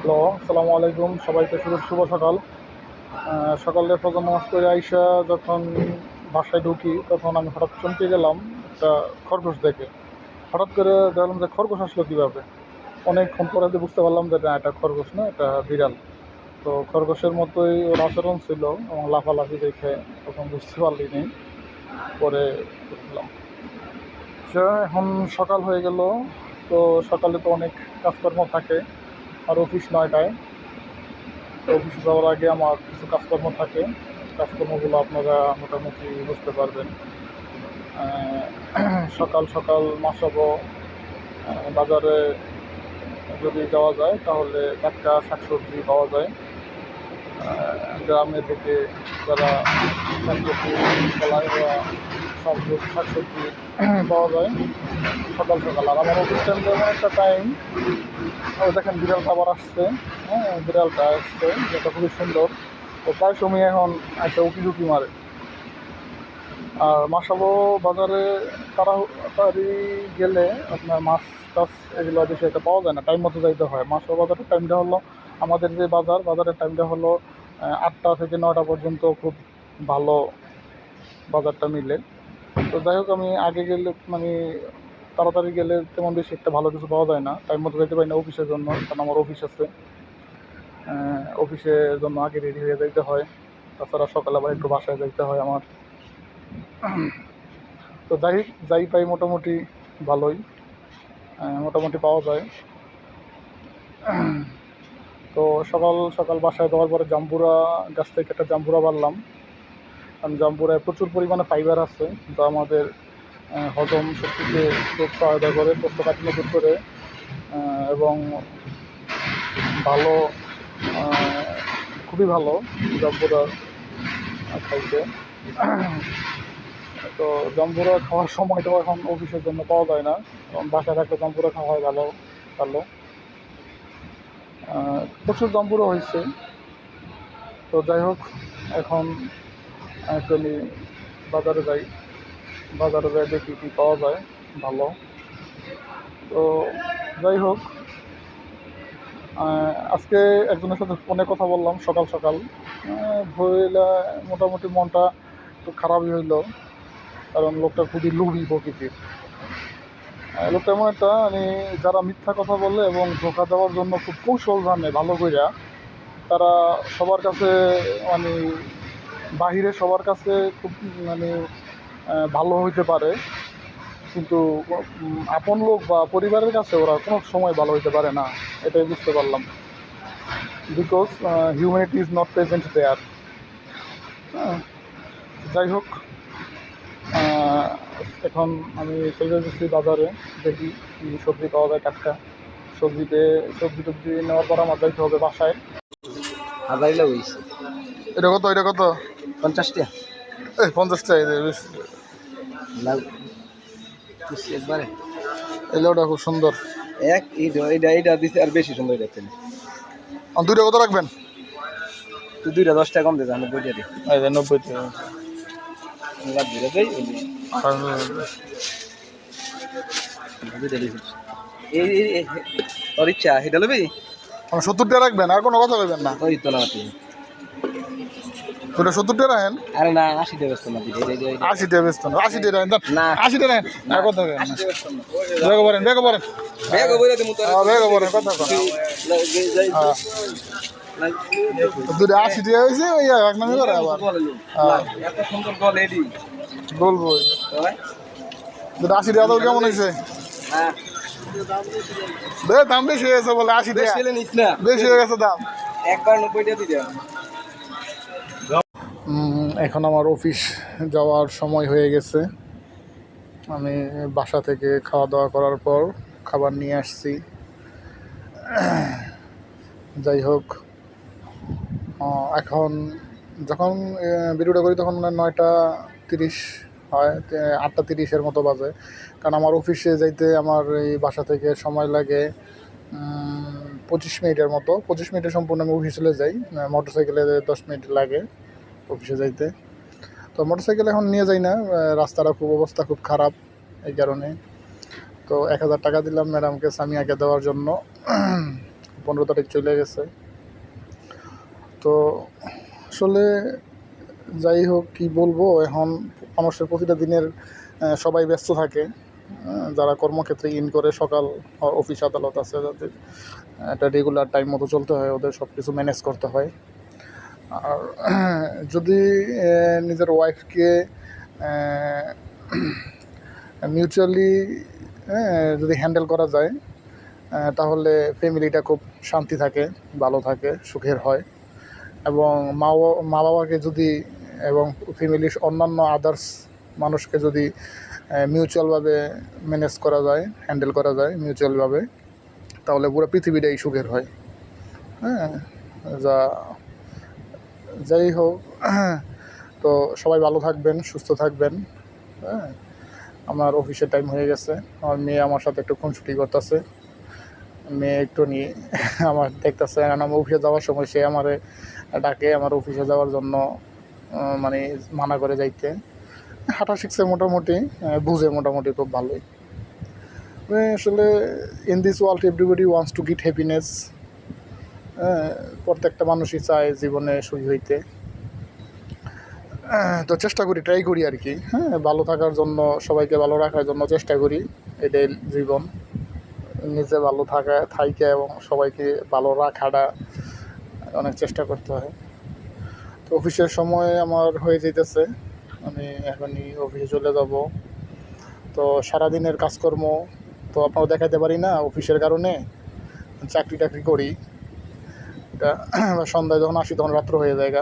Hello, আসসালামু আলাইকুম। সবাইকে শুভ শুভ সকাল। সকালে প্রধান নামাজ করে আইসা যখন বাসায় ঢুকি, তখন আমি হঠাৎ চমকে গেলাম একটা খরগোশ দেখে। হঠাৎ করে দেখলাম যে খরগোশ আসলো কীভাবে? অনেকক্ষণ পরে বুঝতে পারলাম যে না, এটা খরগোশ না, এটা বিড়াল। তো খরগোশের মতোই ওর আচরণ ছিল এবং লাফালাফি দেখে তখন বুঝতে পারলি পারলিনি পরে বুঝলাম। সে এখন সকাল হয়ে গেল। তো সকালে তো অনেক কাজকর্ম থাকে। আর অফিস নয়টায়। অফিসে যাওয়ার আগে আমার কিছু কাজকর্ম থাকে। কাজকর্মগুলো আপনারা মোটামুটি বুঝতে পারবেন। সকাল সকাল মাসাবো বাজারে যদি যাওয়া যায়, তাহলে টাটকা শাকসবজি পাওয়া যায়। গ্রামে থেকে যারা শাকসবজি ফলায় বা সবজি শাকসবজি পাওয়া যায়। সকাল সকাল আর আমার অফিস টাইম একটা টাইম দেখেন বিড়াল খাবার আসছে। হ্যাঁ বিড়ালটা আসছে, যেটা খুবই সুন্দর। তো প্রায় সময় এখন একটা উকি ঝুঁকি মারে। আর মাসাবো বাজারে তাড়াতাড়ি গেলে আপনার মাছ টাছ এগুলো বেশি একটা পাওয়া যায় না। টাইম মতো যাইতে হয়। মাসাবো বাজারের টাইমটা হলো আমাদের যে বাজার, বাজারের টাইমটা হলো আটটা থেকে নটা পর্যন্ত খুব ভালো বাজারটা মিলে। তো যাই হোক, আমি আগে গেলে মানে তাড়াতাড়ি গেলে তেমন বেশি একটা ভালো কিছু পাওয়া যায় না। টাইম মতো যেতে পারি না অফিসের জন্য, কারণ আমার অফিস আছে। অফিসের জন্য আগে রেডি হয়ে যাইতে হয়। তাছাড়া সকালে আবার একটু বাসায় যাইতে হয় আমার। তো যাই যাই পাই মোটামুটি ভালোই। মোটামুটি পাওয়া যায়। তো সকাল সকাল বাসায় দেওয়ার পরে জাম্বুরা গাছ থেকে একটা জাম্বুরা বাড়লাম। কারণ জাম্বুরায় প্রচুর পরিমাণে ফাইবার আছে যা আমাদের হজম শক্তিকে খুব সহায়তা করে, কোষ্ঠকাঠিন্য দূর করে এবং ভালো খুবই ভালো জাম্বুরা খাইতে তো জাম্বুরা খাওয়ার সময়টাও এখন অফিসের জন্য পাওয়া যায় না, কারণ বাসায় থাকলে জাম্বুরা খাওয়া হয় ভালো ভালো। প্রচুর জাম্বুরা হয়েছে। তো যাই হোক, এখন অ্যাকচুয়ালি বাজারে যাই বাজারে যাই দেখি কী পাওয়া যায়, ভালো। তো যাই হোক আজকে একজনের সাথে ফোনে কথা বললাম সকাল সকাল। ভইলা মোটামুটি মনটা একটু খারাপই হইল, কারণ লোকটা খুবই লুবি প্রকৃতির। লোকটা এমন একটা মানে যারা মিথ্যা কথা বলে এবং ধোকা দেওয়ার জন্য খুব কৌশল জানে ভালো কইরা, তারা সবার কাছে মানে বাহিরে সবার কাছে খুব মানে ভালো হইতে পারে। কিন্তু আপন লোক বা পরিবারের কাছে ওরা কোনো সময় ভালো হইতে পারে না এটাই বুঝতে পারলাম। Because humanity is not present there যাই হোক এখন আমি চলে যাচ্ছি বাজারে দেখি কি সবজি পাওয়া যায় টাটকা। সবজিতে সবজি টবজি নেওয়ার পর আমার যাইতে হবে বাসায়। এটা কত এটা কত? এই পঞ্চাশ টাকা একবারে? এই খুব সুন্দর। এক এইটা এইটা দিছে আর বেশি সুন্দর দেখছেন দুইটা কত রাখবেন? দুইটা দশ টাকা কম দিতে দিই। নব্বই টাকা সত্তর টাকা রাখবেন আর কোনো কথা কইবেন না। ওই তো ওটা সত্তর টাকা রাখেন? আরে না আশি টাকা ব্যস্ত না আশি টাকা বেচতেন আশি টাকা রাখেন না। আশি টাকা রাখেন। কইবেন আশি না টাকা ব্যস্ত না বেগো বলেন বেগো বলেন বেগ তোর। হ্যাঁ, বেগো বলেন কন। হ্যাঁ। দুটো আশি টাকা হয়েছে ওই এক নামে করে আবার। হ্যাঁ। এত সুন্দর গল এডি। বলব। দুটো আশি টাকা তো কেমন হয়েছে? হ্যাঁ। দাম বেশি হয়ে গেছে বলে আশি টাকা। বেশি না। হয়ে গেছে দাম। একবার নব্বই টাকা উম, এখন আমার অফিস যাওয়ার সময় হয়ে গেছে। আমি বাসা থেকে খাওয়া দাওয়া করার পর খাবার নিয়ে আসছি। যাই হোক এখন যখন ভিডিওটা করি তখন মনে নয়টা তিরিশ হয় আটটা তিরিশের মতো বাজে। কারণ আমার অফিসে যাইতে আমার এই বাসা থেকে সময় লাগে। পঁচিশ মিনিটের মতো। পঁচিশ মিনিটে সম্পূর্ণ আমি অফিসে যাই। মোটর সাইকেলে দশ মিনিট লাগে অফিসে যাইতে। তো মোটর সাইকেল এখন নিয়ে যাই না। রাস্তাটা খুব অবস্থা খুব খারাপ এই কারণে। তো এক হাজার টাকা দিলাম ম্যাডামকে সামিয়াকে দেওয়ার জন্য। পনেরো তারিখ চলে গেছে। তো আসলে যাই হোক, কি বলব? এখন মানুষের প্রতিটা দিনের সবাই ব্যস্ত থাকে। যারা কর্মক্ষেত্রে ইন করে সকাল অফিস আদালত আছে, যাদের একটা রেগুলার টাইম মতো চলতে হয়, ওদের সব কিছু ম্যানেজ করতে হয়। আর যদি নিজের ওয়াইফকে মিউচুয়ালি যদি হ্যান্ডেল করা যায় তাহলে ফ্যামিলিটা খুব শান্তি থাকে, ভালো থাকে, সুখের হয়। এবং মা মা বাবাকে যদি, এবং ফ্যামিলির অন্যান্য আদার্স মানুষকে যদি মিউচুয়ালভাবে ম্যানেজ করা যায় হ্যান্ডেল করা যায় মিউচুয়ালভাবে তাহলে পুরো পৃথিবীটাই সুখের হয়। হ্যাঁ যা, যাই হোক, তো সবাই ভালো থাকবেন, সুস্থ থাকবেন। হ্যাঁ আমার অফিসের টাইম হয়ে গেছে। আমার মেয়ে আমার সাথে একটু খুনসুটি করতেছে। মেয়ে একটু নিয়ে আমার দেখতেছে কারণ আমি অফিসে যাওয়ার সময় সে আমারে ডাকে আমার অফিসে যাওয়ার জন্য মানে মানা করে যাইতে। হাঁটা শিখছে মোটামুটি বুঝে মোটামুটি খুব ভালোই। মানে আসলে in this world everybody wants to get happiness প্রত্যেকটা মানুষই চায় জীবনে সুখী হইতে। তো চেষ্টা করি ট্রাই করি আর কি হ্যাঁ ভালো থাকার জন্য, সবাইকে ভালো রাখার জন্য চেষ্টা করি, এটাই জীবন। নিজে ভালো থাকা, থাইকে এবং সবাইকে ভালো রাখাটা অনেক চেষ্টা করতে হয়। তো অফিসের সময় আমার হয়ে যেতেছে আমি এখনই অফিসে চলে যাব। তো সারাদিনের কাজকর্ম তো আপনারা দেখাতে পারি না অফিসের কারণে। চাকরি টাকরি করি। এটা সন্ধ্যায় যখন আসি তখন রাত্র হয়ে যায়।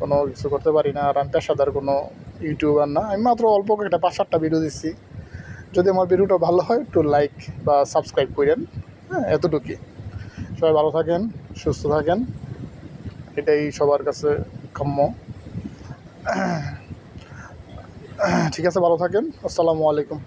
কোনো কিছু করতে পারি না। আর আমি পেশাদার কোনো ইউটিউবার না। আমি মাত্র অল্প একটা পাঁচ সাতটা ভিডিও দিচ্ছি। যদি আমার ভিডিওটা ভালো হয় একটু লাইক বা সাবস্ক্রাইব করেন। হ্যাঁ এতটুকুই। সবাই ভালো থাকেন, সুস্থ থাকেন। এটাই সবার কাছে কাম্য। ঠিক আছে ভালো থাকেন। আসসালামু আলাইকুম।